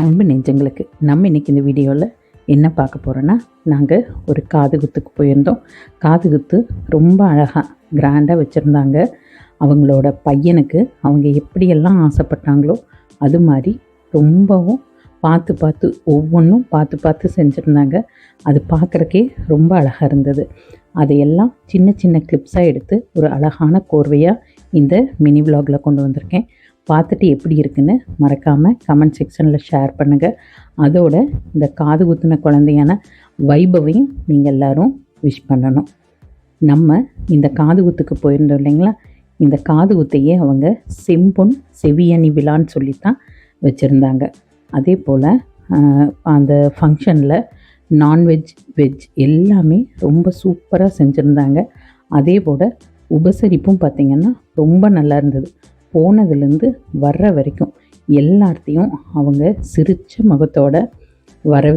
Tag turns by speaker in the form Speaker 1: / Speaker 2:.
Speaker 1: அன்பு நெஞ்சங்களுக்கு நம்ம இன்றைக்கி இந்த வீடியோவில் என்ன பார்க்க போகிறோன்னா நாங்கள் ஒரு காது குத்துக்கு போயிருந்தோம். காது குத்து ரொம்ப அழகாக கிராண்டாக வச்சுருந்தாங்க. அவங்களோட பையனுக்கு அவங்க எப்படியெல்லாம் ஆசைப்பட்டாங்களோ அது மாதிரி ரொம்பவும் பார்த்து பார்த்து ஒவ்வொன்றும் பார்த்து பார்த்து செஞ்சுருந்தாங்க. அது பார்க்குறக்கே ரொம்ப அழகாக இருந்தது. அதையெல்லாம் சின்ன சின்ன கிளிப்ஸாக எடுத்து ஒரு அழகான கோர்வையாக இந்த மினி விலாகில் கொண்டு வந்திருக்கேன். பார்த்துட்டு எப்படி இருக்குன்னு மறக்காமல் கமெண்ட் செக்ஷனில் ஷேர் பண்ணுங்கள் அதோட இந்த காது குத்துன குழந்தையான வைபவையும் நீங்கள் எல்லோரும் விஷ் பண்ணணும். நம்ம இந்த காது குத்துக்கு போயிருந்தோம் இல்லைங்களா? இந்த காது குத்தையே அவங்க செம்பொன் செவியணி விழான்னு சொல்லித்தான் வச்சுருந்தாங்க. அதே போல் அந்த ஃபங்க்ஷனில் நான்வெஜ் வெஜ் எல்லாமே ரொம்ப சூப்பராக செஞ்சுருந்தாங்க. அதே போல் உபசரிப்பும் பார்த்திங்கன்னா ரொம்ப நல்லா இருந்தது. போனதுலேருந்து வர்ற வரைக்கும் எல்லாத்தையும் அவங்க சிரித்த முகத்தோட வர